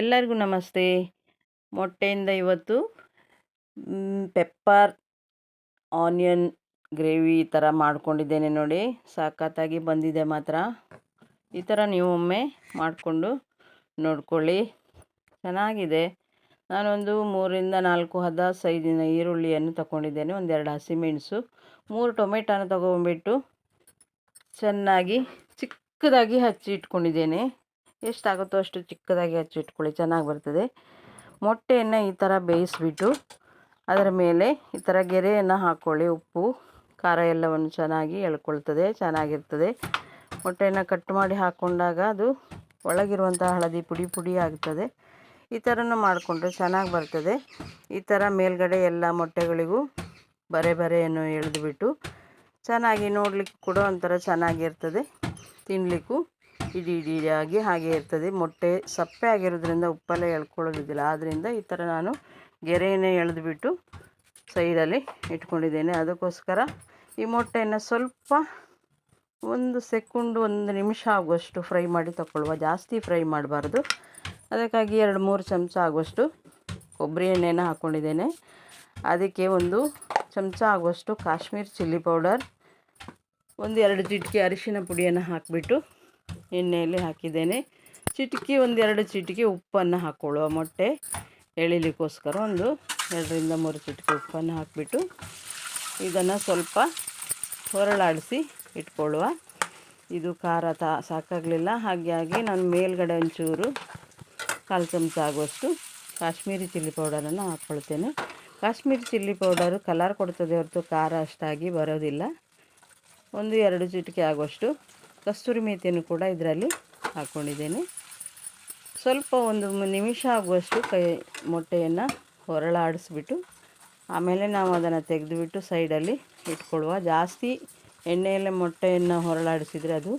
ಎಲ್ಲರಿಗೂ ನಮಸ್ತೆ. ಮೊಟ್ಟೆಯಿಂದ ಇವತ್ತು ಪೆಪ್ಪರ್, ಆನಿಯನ್, ಗ್ರೇವಿ ಈ ಥರ ಮಾಡ್ಕೊಂಡಿದ್ದೇನೆ ನೋಡಿ. ಸಾಕತ್ತಾಗಿ ಬಂದಿದೆ ಮಾತ್ರ. ಈ ಥರ ನೀವು ಒಮ್ಮೆ ಮಾಡಿಕೊಂಡು ನೋಡ್ಕೊಳ್ಳಿ. ಚೆನ್ನಾಗಿದೆ. ನಾನೊಂದು ಮೂರಿಂದ ನಾಲ್ಕು ಹದ ಸೈಜಿನ ಈರುಳ್ಳಿಯನ್ನು ತಗೊಂಡಿದ್ದೇನೆ. ಒಂದೆರಡು ಹಸಿಮೆಣಸು, ಮೂರು ಟೊಮೆಟೊನ ತಗೊಂಬಿಟ್ಟು ಚೆನ್ನಾಗಿ ಚಿಕ್ಕದಾಗಿ ಹಚ್ಚಿ ಇಟ್ಕೊಂಡಿದ್ದೇನೆ ಎಷ್ಟಾಗುತ್ತೋ ಅಷ್ಟು ಚಿಕ್ಕದಾಗಿ ಹಚ್ಚಿಟ್ಕೊಳ್ಳಿ ಚೆನ್ನಾಗಿ ಬರ್ತದೆ. ಮೊಟ್ಟೆಯನ್ನು ಈ ಥರ ಬೇಯಿಸ್ಬಿಟ್ಟು ಅದರ ಮೇಲೆ ಈ ಥರ ಗೆರೆಯನ್ನು ಹಾಕ್ಕೊಳ್ಳಿ ಉಪ್ಪು, ಖಾರ ಎಲ್ಲವನ್ನು ಚೆನ್ನಾಗಿ ಎಳ್ಕೊಳ್ತದೆ, ಚೆನ್ನಾಗಿರ್ತದೆ. ಮೊಟ್ಟೆಯನ್ನು ಕಟ್ ಮಾಡಿ ಹಾಕ್ಕೊಂಡಾಗ ಅದು ಒಳಗಿರುವಂಥ ಹಳದಿ ಪುಡಿ ಪುಡಿ ಆಗ್ತದೆ. ಈ ಥರನೂ ಮಾಡಿಕೊಂಡ್ರೆ ಚೆನ್ನಾಗಿ ಬರ್ತದೆ. ಈ ಥರ ಮೇಲ್ಗಡೆ ಎಲ್ಲ ಮೊಟ್ಟೆಗಳಿಗೂ ಬರೆ ಬರೆಯನ್ನು ಎಳೆದುಬಿಟ್ಟು ಚೆನ್ನಾಗಿ ನೋಡಲಿಕ್ಕೆ ಕೂಡ ಒಂಥರ ಚೆನ್ನಾಗಿರ್ತದೆ. ತಿನ್ನಲಿಕ್ಕೂ ಇಡೀ ಇಡೀಯಾಗಿ ಹಾಗೆ ಇರ್ತದೆ. ಮೊಟ್ಟೆ ಸಪ್ಪೆ ಆಗಿರೋದ್ರಿಂದ ಉಪ್ಪಲ್ಲೇ ಎಳ್ಕೊಳ್ಳೋದಿಲ್ಲ ಆದ್ದರಿಂದ ಈ ಥರ ನಾನು ಗೆರೆಯನ್ನೇ ಎಳೆದುಬಿಟ್ಟು ಸೈಡಲ್ಲಿ ಇಟ್ಕೊಂಡಿದ್ದೇನೆ. ಅದಕ್ಕೋಸ್ಕರ ಈ ಮೊಟ್ಟೆಯನ್ನು ಸ್ವಲ್ಪ ಒಂದು ಸೆಕೆಂಡು, ಒಂದು ನಿಮಿಷ ಆಗುವಷ್ಟು ಫ್ರೈ ಮಾಡಿ ತಗೊಳ್ಳುವ. ಜಾಸ್ತಿ ಫ್ರೈ ಮಾಡಬಾರ್ದು. ಅದಕ್ಕಾಗಿ ಎರಡು, ಮೂರು ಚಮಚ ಆಗುವಷ್ಟು ಕೊಬ್ಬರಿ ಎಣ್ಣೆಯನ್ನು ಹಾಕ್ಕೊಂಡಿದ್ದೇನೆ ಅದಕ್ಕೆ ಒಂದು ಚಮಚ ಆಗುವಷ್ಟು ಕಾಶ್ಮೀರ್ ಚಿಲ್ಲಿ ಪೌಡರ್, ಒಂದು ಎರಡು ಚಿಟಿಕೆ ಅರಿಶಿನ ಪುಡಿಯನ್ನು ಹಾಕಿಬಿಟ್ಟು ಎಣ್ಣೆಯಲ್ಲಿ ಹಾಕಿದ್ದೇನೆ. ಚಿಟಿಕೆ ಒಂದೆರಡು ಚಿಟಿಕೆ ಉಪ್ಪನ್ನು ಹಾಕ್ಕೊಳ್ಳುವ ಮೊಟ್ಟೆ. ಎಳಿಲಿಕ್ಕೋಸ್ಕರ ಒಂದು ಎರಡರಿಂದ ಮೂರು ಚಿಟಿಕೆ ಉಪ್ಪನ್ನು ಹಾಕಿಬಿಟ್ಟು ಇದನ್ನು ಸ್ವಲ್ಪ ಹೊರಳಾಡಿಸಿ ಇಟ್ಕೊಳ್ಳುವ. ಇದು ಖಾರ ತಾ ಸಾಕಾಗಲಿಲ್ಲ. ಹಾಗಾಗಿ ನಾನು ಮೇಲ್ಗಡೆ ಒಂಚೂರು ಕಾಲು ಚಮಚ ಆಗುವಷ್ಟು ಕಾಶ್ಮೀರಿ ಚಿಲ್ಲಿ ಪೌಡರನ್ನು ಹಾಕ್ಕೊಳ್ತೇನೆ. ಕಾಶ್ಮೀರಿ ಚಿಲ್ಲಿ ಪೌಡರು ಕಲರ್ ಕೊಡ್ತದೆ ಹೊರತು ಖಾರ ಅಷ್ಟಾಗಿ ಬರೋದಿಲ್ಲ. ಒಂದು ಎರಡು ಚಿಟಿಕೆ ಆಗುವಷ್ಟು ಕಸ್ತೂರಿ ಮೇಥಿಯನ್ನು ಕೂಡ ಇದರಲ್ಲಿ ಹಾಕ್ಕೊಂಡಿದ್ದೇನೆ ಸ್ವಲ್ಪ ಒಂದು ನಿಮಿಷ ಆಗುವಷ್ಟು ಕೈ ಮೊಟ್ಟೆಯನ್ನು ಹೊರಳಾಡಿಸ್ಬಿಟ್ಟು ಆಮೇಲೆ ನಾವು ಅದನ್ನು ತೆಗೆದುಬಿಟ್ಟು ಸೈಡಲ್ಲಿ ಇಟ್ಕೊಳ್ಳುವ. ಜಾಸ್ತಿ ಎಣ್ಣೆಯಲ್ಲೇ ಮೊಟ್ಟೆಯನ್ನು ಹೊರಳಾಡಿಸಿದರೆ ಅದು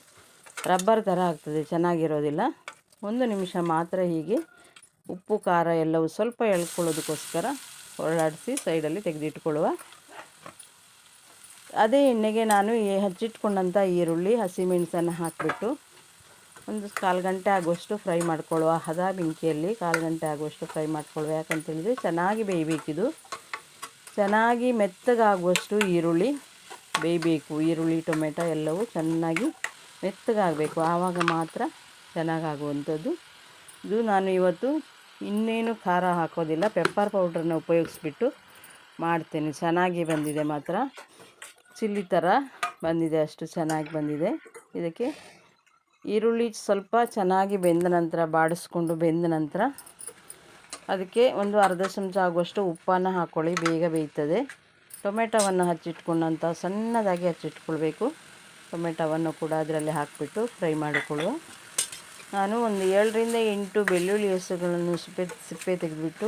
ರಬ್ಬರ್ ಥರ ಆಗ್ತದೆ, ಚೆನ್ನಾಗಿರೋದಿಲ್ಲ. ಒಂದು ನಿಮಿಷ ಮಾತ್ರ ಹೀಗೆ ಉಪ್ಪು, ಖಾರ ಎಲ್ಲವೂ ಸ್ವಲ್ಪ ಎಳ್ಕೊಳ್ಳೋದಕ್ಕೋಸ್ಕರ ಹೊರಳಾಡಿಸಿ ಸೈಡಲ್ಲಿ ತೆಗೆದಿಟ್ಕೊಳ್ಳುವ. ಅದೇ ಎಣ್ಣೆಗೆ ನಾನು ಈ ಹಚ್ಚಿಟ್ಕೊಂಡಂಥ ಈರುಳ್ಳಿ ಹಸಿಮೆಣಸನ್ನು ಹಾಕಿಬಿಟ್ಟು ಒಂದು ಕಾಲು ಗಂಟೆ ಆಗುವಷ್ಟು ಫ್ರೈ ಮಾಡ್ಕೊಳ್ಳುವ ಹದ ಬೆಂಕಿಯಲ್ಲಿ ಕಾಲು ಗಂಟೆ ಆಗುವಷ್ಟು ಫ್ರೈ ಮಾಡ್ಕೊಳ್ಳುವ. ಯಾಕಂತೇಳಿದರೆ ಚೆನ್ನಾಗಿ ಬೇಯಬೇಕಿದು. ಚೆನ್ನಾಗಿ ಮೆತ್ತಗಾಗುವಷ್ಟು ಈರುಳ್ಳಿ ಬೇಯಬೇಕು. ಈರುಳ್ಳಿ, ಟೊಮೆಟೊ ಎಲ್ಲವೂ ಚೆನ್ನಾಗಿ ಮೆತ್ತಗಾಗಬೇಕು. ಆವಾಗ ಮಾತ್ರ ಚೆನ್ನಾಗಾಗುವಂಥದ್ದು. ಇದು ನಾನು ಇವತ್ತು ಇನ್ನೇನು ಖಾರ ಹಾಕೋದಿಲ್ಲ. ಪೆಪ್ಪರ್ ಪೌಡ್ರನ್ನ ಉಪಯೋಗಿಸ್ಬಿಟ್ಟು ಮಾಡ್ತೇನೆ. ಚೆನ್ನಾಗಿ ಬಂದಿದೆ ಮಾತ್ರ. ಚಿಲ್ಲಿ ಥರ ಬಂದಿದೆ, ಅಷ್ಟು ಚೆನ್ನಾಗಿ ಬಂದಿದೆ. ಇದಕ್ಕೆ ಈರುಳ್ಳಿ ಸ್ವಲ್ಪ ಚೆನ್ನಾಗಿ ಬೆಂದ ನಂತರ, ಬಾಡಿಸ್ಕೊಂಡು ಬೆಂದ ನಂತರ ಅದಕ್ಕೆ ಒಂದು ಅರ್ಧ ಚಮಚ ಆಗುವಷ್ಟು ಉಪ್ಪನ್ನು ಹಾಕ್ಕೊಳ್ಳಿ ಬೇಗ ಬೇಯ್ತದೆ. ಟೊಮೆಟೊವನ್ನು ಹಚ್ಚಿಟ್ಕೊಂಡಂಥ ಸಣ್ಣದಾಗಿ ಹಚ್ಚಿಟ್ಕೊಳ್ಬೇಕು. ಟೊಮೆಟೊವನ್ನು ಕೂಡ ಅದರಲ್ಲಿ ಹಾಕಿಬಿಟ್ಟು ಫ್ರೈ ಮಾಡಿಕೊಳ್ಳುವ. ನಾನು ಒಂದು ಏಳರಿಂದ ಎಂಟು ಬೆಳ್ಳುಳ್ಳಿ ಹೆಸರುಗಳನ್ನು ಸಿಪ್ಪೆ ಸಿಪ್ಪೆ ತೆಗೆದುಬಿಟ್ಟು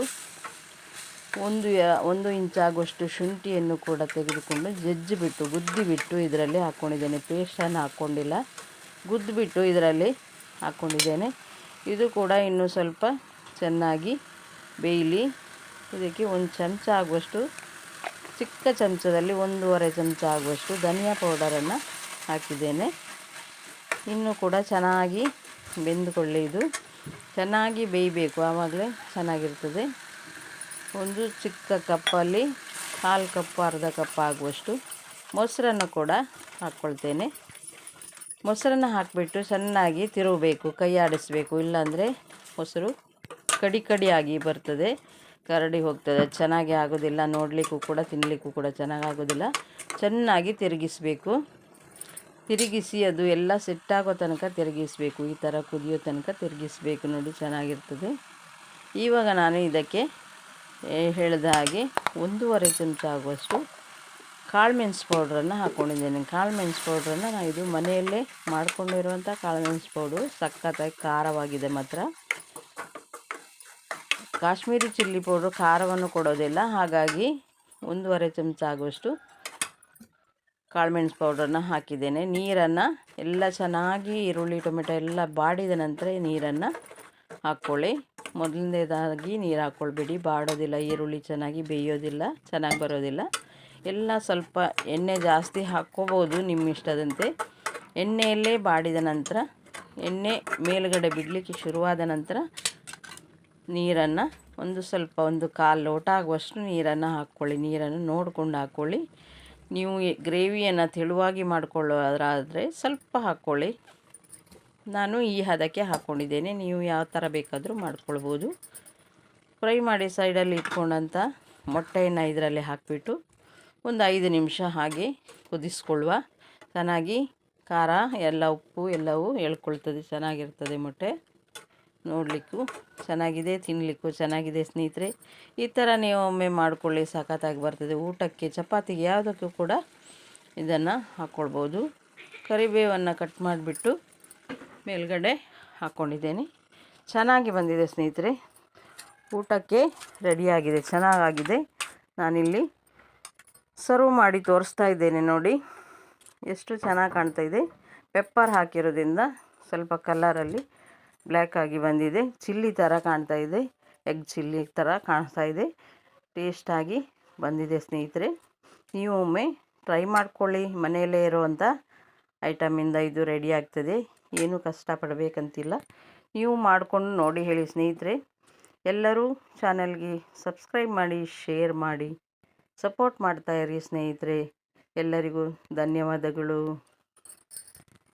ಒಂದು ಒಂದು ಇಂಚಾಗುವಷ್ಟು ಶುಂಠಿಯನ್ನು ಕೂಡ ತೆಗೆದುಕೊಂಡು ಜಜ್ಜಿಬಿಟ್ಟು, ಗುದ್ದಿಬಿಟ್ಟು ಇದರಲ್ಲಿ ಹಾಕ್ಕೊಂಡಿದ್ದೇನೆ ಪೇಸ್ಟನ್ನು ಹಾಕ್ಕೊಂಡಿಲ್ಲ ಗುದ್ದಿಬಿಟ್ಟು ಇದರಲ್ಲಿ ಹಾಕ್ಕೊಂಡಿದ್ದೇನೆ ಇದು ಕೂಡ ಇನ್ನೂ ಸ್ವಲ್ಪ ಚೆನ್ನಾಗಿ ಬೇಯಲಿ. ಇದಕ್ಕೆ ಒಂದು ಚಮಚ ಆಗುವಷ್ಟು, ಚಿಕ್ಕ ಚಮಚದಲ್ಲಿ ಒಂದೂವರೆ ಚಮಚ ಆಗುವಷ್ಟು ಧನಿಯಾ ಪೌಡರನ್ನು ಹಾಕಿದ್ದೇನೆ. ಇನ್ನೂ ಕೂಡ ಚೆನ್ನಾಗಿ ಬೆಂದುಕೊಳ್ಳಿ ಇದು. ಚೆನ್ನಾಗಿ ಬೇಯಬೇಕು. ಆವಾಗಲೇ ಚೆನ್ನಾಗಿರ್ತದೆ. ಒಂದು ಚಿಕ್ಕ ಕಪ್ಪಲ್ಲಿ ಕಾಲು ಕಪ್ ಅರ್ಧ ಕಪ್ ಆಗುವಷ್ಟು ಮೊಸರನ್ನು ಕೂಡ ಹಾಕ್ಕೊಳ್ತೇನೆ. ಮೊಸರನ್ನು ಹಾಕಿಬಿಟ್ಟು ಚೆನ್ನಾಗಿ ತಿರುಗಬೇಕು, ಕೈ ಆಡಿಸಬೇಕು. ಇಲ್ಲಾಂದರೆ ಮೊಸರು ಕಡಿ ಕಡಿಯಾಗಿ ಬರ್ತದೆ, ಕರಡಿ ಹೋಗ್ತದೆ. ಚೆನ್ನಾಗಿ ಆಗೋದಿಲ್ಲ, ನೋಡಲಿಕ್ಕೂ ಕೂಡ ತಿನ್ನಲಿಕ್ಕೂ ಕೂಡ ಚೆನ್ನಾಗಿ ಆಗೋದಿಲ್ಲ. ಚೆನ್ನಾಗಿ ತಿರುಗಿಸ್ಬೇಕು. ತಿರುಗಿಸಿ ಅದು ಎಲ್ಲ ಸೆಟ್ಟಾಗೋ ತನಕ ತಿರುಗಿಸಬೇಕು. ಈ ಥರ ಕುದಿಯೋ ತನಕ ತಿರುಗಿಸ್ಬೇಕು. ನೋಡಿ ಚೆನ್ನಾಗಿರ್ತದೆ. ಇವಾಗ ನಾನು ಇದಕ್ಕೆ ಹೇಳಿದ ಹಾಗೆ ಒಂದೂವರೆ ಚಮಚ ಆಗುವಷ್ಟು ಕಾಳು ಮೆಣಸು ಪೌಡ್ರನ್ನು ಹಾಕ್ಕೊಂಡಿದ್ದೇನೆ ಕಾಳು ಮೆಣಸು ಪೌಡ್ರನ್ನು ನಾನು ಇದು ಮನೆಯಲ್ಲೇ ಮಾಡಿಕೊಂಡಿರುವಂಥ ಕಾಳು ಮೆಣಸು ಪೌಡ್ರು. ಸಖತ್ತಾಗಿ ಖಾರವಾಗಿದೆ ಮಾತ್ರ. ಕಾಶ್ಮೀರಿ ಚಿಲ್ಲಿ ಪೌಡ್ರು ಖಾರವನ್ನು ಕೊಡೋದಿಲ್ಲ. ಹಾಗಾಗಿ ಒಂದೂವರೆ ಚಮಚ ಆಗುವಷ್ಟು ಕಾಳುಮೆಣಸು ಪೌಡ್ರನ್ನು ಹಾಕಿದ್ದೇನೆ. ನೀರನ್ನು ಎಲ್ಲ ಚೆನ್ನಾಗಿ ಈರುಳ್ಳಿ, ಟೊಮೆಟೊ ಎಲ್ಲ ಬಾಡಿದ ನಂತರ ನೀರನ್ನು ಹಾಕ್ಕೊಳ್ಳಿ. ಮೊದಲನೇದಾಗಿ ನೀರು ಹಾಕ್ಕೊಳ್ಬೇಡಿ. ಬಾಡೋದಿಲ್ಲ, ಈರುಳ್ಳಿ ಚೆನ್ನಾಗಿ ಬೇಯೋದಿಲ್ಲ, ಚೆನ್ನಾಗಿ ಬರೋದಿಲ್ಲ. ಎಲ್ಲ ಸ್ವಲ್ಪ ಎಣ್ಣೆ ಜಾಸ್ತಿ ಹಾಕ್ಕೋಬೋದು ನಿಮ್ಮ ಇಷ್ಟದಂತೆ. ಎಣ್ಣೆಯಲ್ಲೇ ಬಾಡಿದ ನಂತರ, ಎಣ್ಣೆ ಮೇಲುಗಡೆ ಬಿಡಲಿಕ್ಕೆ ಶುರುವಾದ ನಂತರ ನೀರನ್ನು ಒಂದು ಸ್ವಲ್ಪ ಒಂದು ಕಾಲು ಲೋಟ ಆಗುವಷ್ಟು ನೀರನ್ನು ಹಾಕ್ಕೊಳ್ಳಿ. ನೀರನ್ನು ನೋಡಿಕೊಂಡು ಹಾಕ್ಕೊಳ್ಳಿ. ನೀವು ಗ್ರೇವಿಯನ್ನು ತೆಳುವಾಗಿ ಮಾಡಿಕೊಳ್ಳೋದಾದರೆ ಸ್ವಲ್ಪ ಹಾಕ್ಕೊಳ್ಳಿ. ನಾನು ಈ ಹದಕ್ಕೆ ಹಾಕ್ಕೊಂಡಿದ್ದೇನೆ ನೀವು ಯಾವ ಥರ ಬೇಕಾದರೂ ಮಾಡ್ಕೊಳ್ಬೋದು. ಫ್ರೈ ಮಾಡಿ ಸೈಡಲ್ಲಿ ಇಟ್ಕೊಂಡಂಥ ಮೊಟ್ಟೆಯನ್ನು ಇದರಲ್ಲಿ ಹಾಕಿಬಿಟ್ಟು ಒಂದು ಐದು ನಿಮಿಷ ಹಾಗೆ ಕುದಿಸ್ಕೊಳ್ಳುವ. ಚೆನ್ನಾಗಿ ಖಾರ, ಎಲ್ಲ ಉಪ್ಪು, ಎಲ್ಲವೂ ಎಳ್ಕೊಳ್ತದೆ. ಚೆನ್ನಾಗಿರ್ತದೆ ಮೊಟ್ಟೆ. ನೋಡಲಿಕ್ಕೂ ಚೆನ್ನಾಗಿದೆ ತಿನ್ನಲಿಕ್ಕೂ ಚೆನ್ನಾಗಿದೆ ಸ್ನೇಹಿತರೆ. ಈ ಥರ ನೀವು ಒಮ್ಮೆ ಮಾಡಿಕೊಳ್ಳಿ, ಸಖತ್ತಾಗಿ ಬರ್ತದೆ. ಊಟಕ್ಕೆ, ಚಪಾತಿಗೆ ಯಾವುದಕ್ಕೂ ಕೂಡ ಇದನ್ನು ಹಾಕ್ಕೊಳ್ಬೋದು. ಕರಿಬೇವನ್ನು ಕಟ್ ಮಾಡಿಬಿಟ್ಟು ಮೇಲ್ಗಡೆ ಹಾಕ್ಕೊಂಡಿದ್ದೇನೆ ಚೆನ್ನಾಗಿ ಬಂದಿದೆ ಸ್ನೇಹಿತರೆ. ಊಟಕ್ಕೆ ರೆಡಿಯಾಗಿದೆ, ಚೆನ್ನಾಗಾಗಿದೆ. ನಾನಿಲ್ಲಿ ಸರ್ವ್ ಮಾಡಿ ತೋರಿಸ್ತಾ ಇದ್ದೇನೆ ನೋಡಿ. ಎಷ್ಟು ಚೆನ್ನಾಗಿ ಕಾಣ್ತಾ ಇದೆ. ಪೆಪ್ಪರ್ ಹಾಕಿರೋದ್ರಿಂದ ಸ್ವಲ್ಪ ಕಲರಲ್ಲಿ ಬ್ಲ್ಯಾಕ್ ಆಗಿ ಬಂದಿದೆ. ಚಿಲ್ಲಿ ಥರ ಕಾಣ್ತಾ ಇದೆ. ಎಗ್ ಚಿಲ್ಲಿ ಥರ ಕಾಣಿಸ್ತಾ ಇದೆ. ಟೇಸ್ಟಾಗಿ ಬಂದಿದೆ ಸ್ನೇಹಿತರೆ. ನೀವು ಒಮ್ಮೆ ಟ್ರೈ ಮಾಡ್ಕೊಳ್ಳಿ. ಮನೆಯಲ್ಲೇ ಇರುವಂಥ ಐಟಮಿಂದ ಇದು ರೆಡಿ ಆಗ್ತದೆ. ಏನು ಕಷ್ಟಪಡಬೇಕಂತಿಲ್ಲ. ನೀವು ಮಾಡಿಕೊಂಡು ನೋಡಿ ಹೇಳಿ ಸ್ನೇಹಿತರೆ. ಎಲ್ಲರೂ ಚಾನಲ್ಗೆ ಸಬ್ಸ್ಕ್ರೈಬ್ ಮಾಡಿ, ಶೇರ್ ಮಾಡಿ, ಸಪೋರ್ಟ್ ಮಾಡ್ತಾಯಿರಿ ಸ್ನೇಹಿತರೆ. ಎಲ್ಲರಿಗೂ ಧನ್ಯವಾದಗಳು.